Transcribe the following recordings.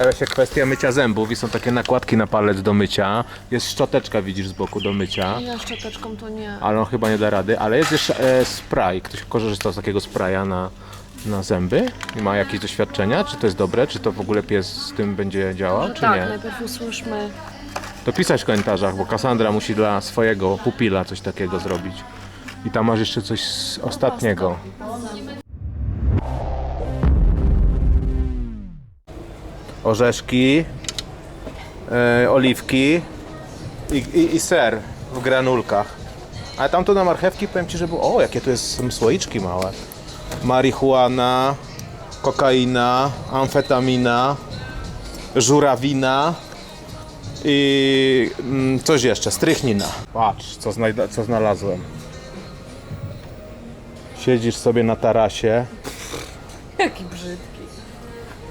Pojawia się kwestia mycia zębów i są takie nakładki na palec do mycia. Jest szczoteczka, widzisz, z boku do mycia. Ja szczoteczką to nie. Ale on chyba nie da rady. Ale jest jeszcze e, spray. Ktoś korzystał z takiego spraya na, na zęby? Ma jakieś doświadczenia? Czy to jest dobre? Czy to w ogóle pies z tym będzie działał, czy tak, nie? najpierw usłyszmy. To pisać w komentarzach, bo Kassandra musi dla swojego pupila coś takiego zrobić. I tam masz jeszcze coś z ostatniego. Orzeszki, e, oliwki i, i, i ser w granulkach. Ale tam to na marchewki powiem Ci, że było... O, jakie to jest słoiczki małe. Marihuana, kokaina, amfetamina, żurawina i mm, coś jeszcze, strychnina. Patrz, co, co znalazłem. Siedzisz sobie na tarasie Jaki brzydki.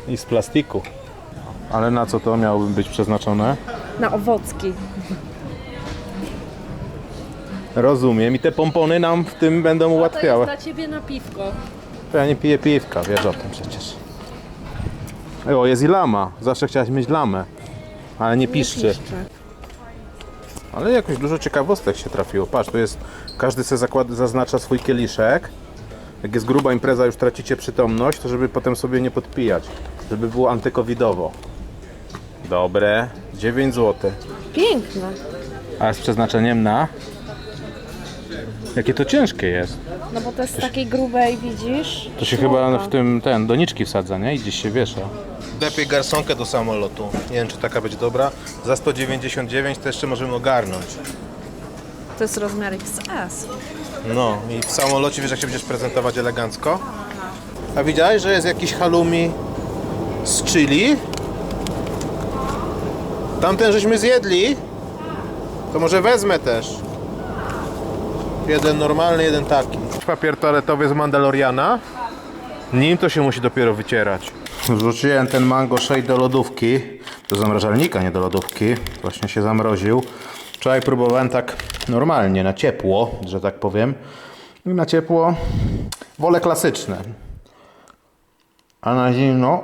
i z plastiku. Ale na co to miałoby być przeznaczone? Na owocki. Rozumiem. I te pompony nam w tym będą To jest ułatwiały. dla ciebie na piwko. To ja nie piję piwka, wiesz o tym przecież. O, jest i lama. Zawsze chciałaś mieć lamę. Ale nie piszczy. Piszcze. Ale jakoś dużo ciekawostek się trafiło. Patrz, tu jest, każdy sobie zakład, zaznacza swój kieliszek. Jak jest gruba impreza, już tracicie przytomność, to żeby potem sobie nie podpijać. Żeby było antykowidowo. Dobre. 9 zł. Piękne. A z przeznaczeniem na? Jakie to ciężkie jest. No bo to jest z takiej grubej, widzisz? To się chyba w tym, ten, doniczki wsadza, nie? I gdzieś się wiesza. Lepiej garsonkę do samolotu. Nie wiem, czy taka będzie dobra. Za 199 to jeszcze możemy ogarnąć. To jest rozmiar XS. No i w samolocie wiesz jak się będziesz prezentować elegancko? A widziałeś, że jest jakiś halloumi z chili? Tamten żeśmy zjedli. To może wezmę też. Jeden normalny, jeden taki. Papier toaletowy z Mandaloriana. Nim to się musi dopiero wycierać. Wrzuciłem ten mango shake do lodówki. Do zamrażalnika, nie do lodówki. Właśnie się zamroził. Wczoraj próbowałem tak normalnie, na ciepło, że tak powiem. I na ciepło wolę klasyczne. A na zimno,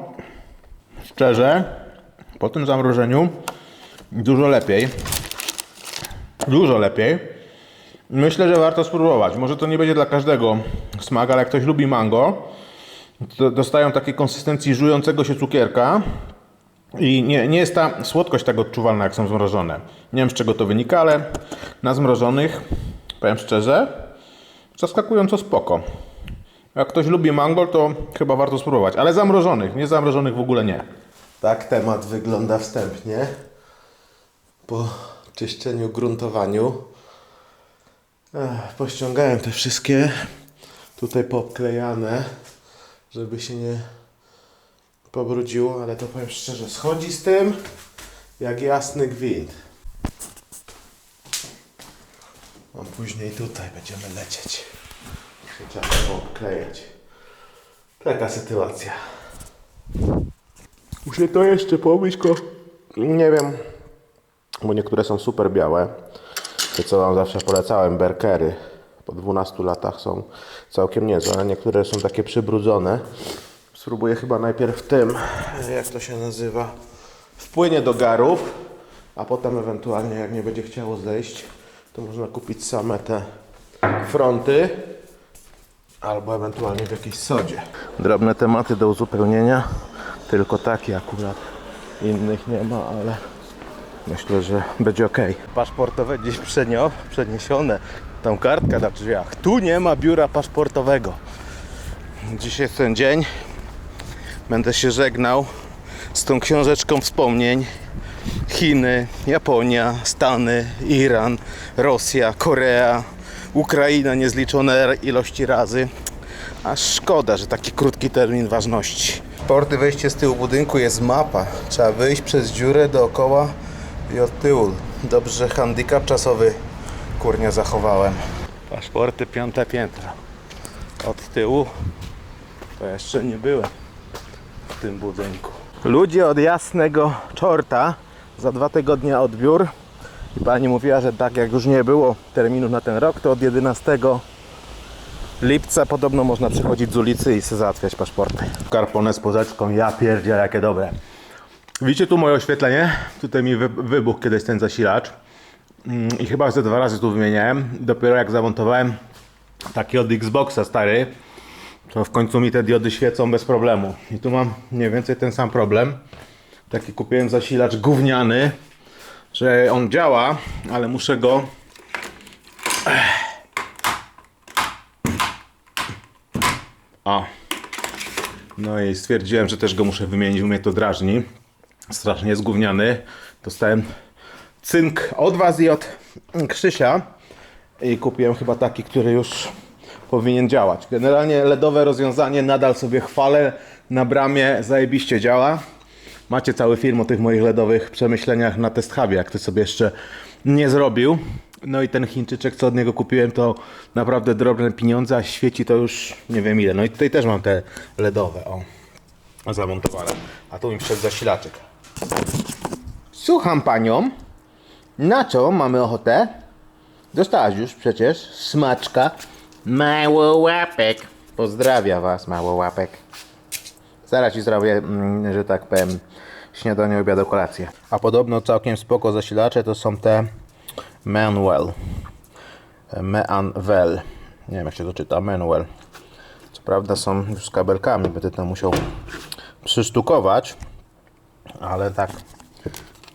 szczerze, po tym zamrożeniu dużo lepiej. Dużo lepiej. Myślę, że warto spróbować. Może to nie będzie dla każdego smak, ale jak ktoś lubi mango, to dostają takiej konsystencji żującego się cukierka. I nie, nie jest ta słodkość tak odczuwalna, jak są zmrożone. Nie wiem z czego to wynika, ale na zmrożonych, powiem szczerze, zaskakująco spoko. Jak ktoś lubi mango, to chyba warto spróbować. Ale zamrożonych, nie zamrożonych w ogóle nie. Tak temat wygląda wstępnie. Po czyszczeniu, gruntowaniu. Ech, pościągałem te wszystkie tutaj poklejane, żeby się nie pobrudziło, ale to powiem szczerze, schodzi z tym jak jasny gwint. A później tutaj będziemy lecieć. Trzeba to obklejać. Taka sytuacja. Muszę to jeszcze pomyć, ko... Nie wiem, bo niektóre są super białe. Te co wam zawsze polecałem, berkery. Po 12 latach są całkiem niezłe, ale niektóre są takie przybrudzone. Spróbuję chyba najpierw tym, jak to się nazywa, wpłynie do garów, a potem ewentualnie jak nie będzie chciało zejść, to można kupić same te fronty albo ewentualnie w jakiejś sodzie. Drobne tematy do uzupełnienia, tylko takie akurat. Innych nie ma, ale myślę, że będzie ok. Paszportowe gdzieś przenio, przeniesione. Tam kartka na drzwiach. Tu nie ma biura paszportowego. Dziś jest ten dzień. Będę się żegnał z tą książeczką wspomnień. Chiny, Japonia, Stany, Iran, Rosja, Korea, Ukraina niezliczone ilości razy. Aż szkoda, że taki krótki termin ważności. Porty wejście z tyłu budynku jest mapa. Trzeba wyjść przez dziurę dookoła i od tyłu. Dobrze, że handicap czasowy kurnia zachowałem. Paszporty piąte piętro. Od tyłu to jeszcze nie byłem w tym budynku. Ludzie od jasnego czorta za dwa tygodnie odbiór. I pani mówiła, że tak jak już nie było terminu na ten rok, to od 11 lipca podobno można przychodzić z ulicy i sobie załatwiać paszporty. Karpone z porzeczką, ja pierdzielę jakie dobre. Widzicie tu moje oświetlenie? Tutaj mi wy, wybuchł kiedyś ten zasilacz. Mm, I chyba ze dwa razy tu wymieniałem. Dopiero jak zamontowałem taki od Xboxa stary, to w końcu mi te diody świecą bez problemu. I tu mam mniej więcej ten sam problem. Taki kupiłem zasilacz gówniany, że on działa, ale muszę go O. No i stwierdziłem, że też go muszę wymienić, bo mnie to drażni. Strasznie jest gówniany. Dostałem cynk od was i od Krzysia. I kupiłem chyba taki, który już powinien działać. Generalnie LEDowe rozwiązanie nadal sobie chwalę. Na bramie zajebiście działa. Macie cały film o tych moich LEDowych przemyśleniach na Test Hubie, jak ty sobie jeszcze nie zrobił. No i ten Chińczyczek, co od niego kupiłem, to naprawdę drobne pieniądze, a świeci to już nie wiem ile. No i tutaj też mam te LEDowe, o, zamontowane. A tu mi przed zasilaczek. Słucham panią. Na co mamy ochotę? Dostałaś już przecież smaczka. Mało łapek. Pozdrawia was, mało łapek. Zaraz ci zrobię, mm, że tak powiem, śniadanie, obiad, kolację. A podobno całkiem spoko zasilacze to są te Manuel. Meanwel. Nie wiem jak się to czyta, Manuel. Co prawda są już z kabelkami, będę to musiał przysztukować. Ale tak,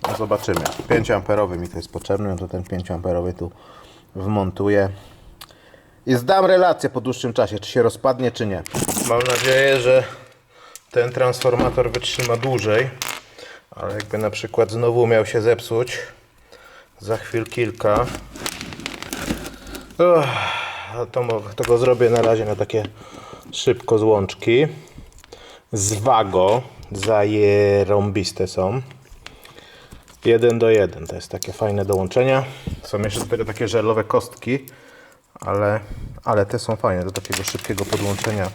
no zobaczymy. 5 amperowy mi to jest potrzebny, no to ten 5 amperowy tu wmontuję. I zdam relację po dłuższym czasie, czy się rozpadnie, czy nie. Mam nadzieję, że ten transformator wytrzyma dłużej. Ale jakby na przykład znowu miał się zepsuć za chwil kilka, to, to go zrobię na razie na takie szybko złączki. Z Wago. Zajerąbiste są. 1 do 1. To jest takie fajne dołączenia. Są jeszcze tego takie żelowe kostki, ale, ale te są fajne do takiego szybkiego podłączenia.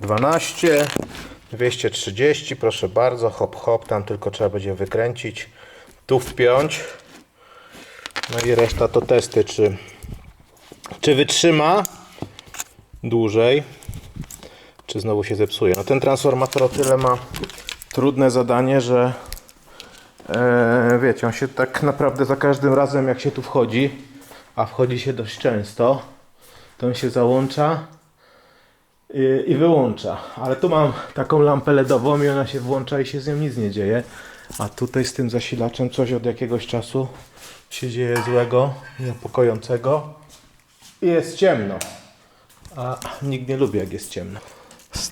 12, 230, proszę bardzo, hop hop, tam tylko trzeba będzie wykręcić, tu wpiąć. No i reszta to testy, czy, czy wytrzyma dłużej, czy znowu się zepsuje. No ten transformator o tyle ma trudne zadanie, że e, wiecie, on się tak naprawdę za każdym razem jak się tu wchodzi, a wchodzi się dość często, to on się załącza i, i wyłącza. Ale tu mam taką lampę LEDową i ona się włącza i się z nią nic nie dzieje. A tutaj z tym zasilaczem coś od jakiegoś czasu się dzieje złego, niepokojącego. I jest ciemno. A nikt nie lubi jak jest ciemno.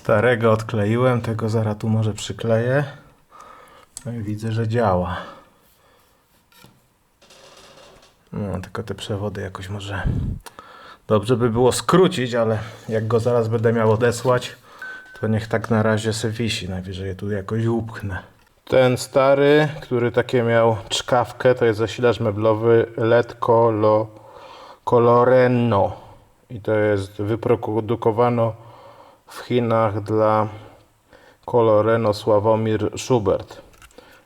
Starego odkleiłem, tego zaraz tu może przykleję. No i widzę, że działa. No, tylko te przewody jakoś może Dobrze by było skrócić, ale jak go zaraz będę miał odesłać, to niech tak na razie se wisi. Najwyżej je tu jakoś upchnę. Ten stary, który takie miał czkawkę, to jest zasilacz meblowy LED Colo, Coloreno. I to jest wyprodukowano w Chinach dla Coloreno Sławomir Schubert.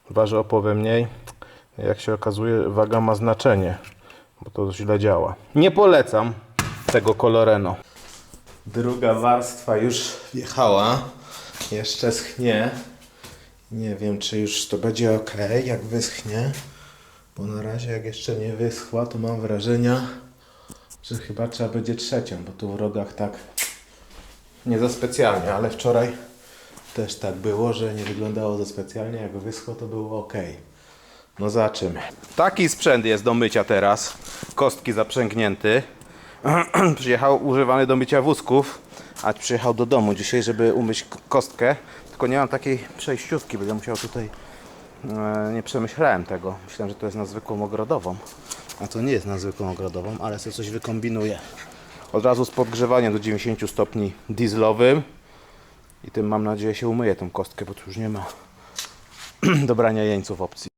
Waży o mniej. Jak się okazuje, waga ma znaczenie, bo to źle działa. Nie polecam tego Coloreno. Druga warstwa już wjechała. Jeszcze schnie. Nie wiem, czy już to będzie ok, jak wyschnie. Bo na razie, jak jeszcze nie wyschła, to mam wrażenia, że chyba trzeba będzie trzecią, bo tu w rogach tak nie za specjalnie, ale wczoraj też tak było, że nie wyglądało za specjalnie. Jak wyschło, to było ok. No zobaczymy. Taki sprzęt jest do mycia teraz. Kostki zaprzęgnięty. przyjechał używany do mycia wózków, a przyjechał do domu dzisiaj, żeby umyć kostkę. Tylko nie mam takiej przejściówki, będę musiał tutaj. E, nie przemyślałem tego. Myślałem, że to jest na zwykłą ogrodową. A to nie jest na zwykłą ogrodową, ale sobie coś wykombinuję. Od razu z podgrzewaniem do 90 stopni dieslowym. I tym mam nadzieję się umyję tą kostkę, bo tu już nie ma do brania jeńców opcji.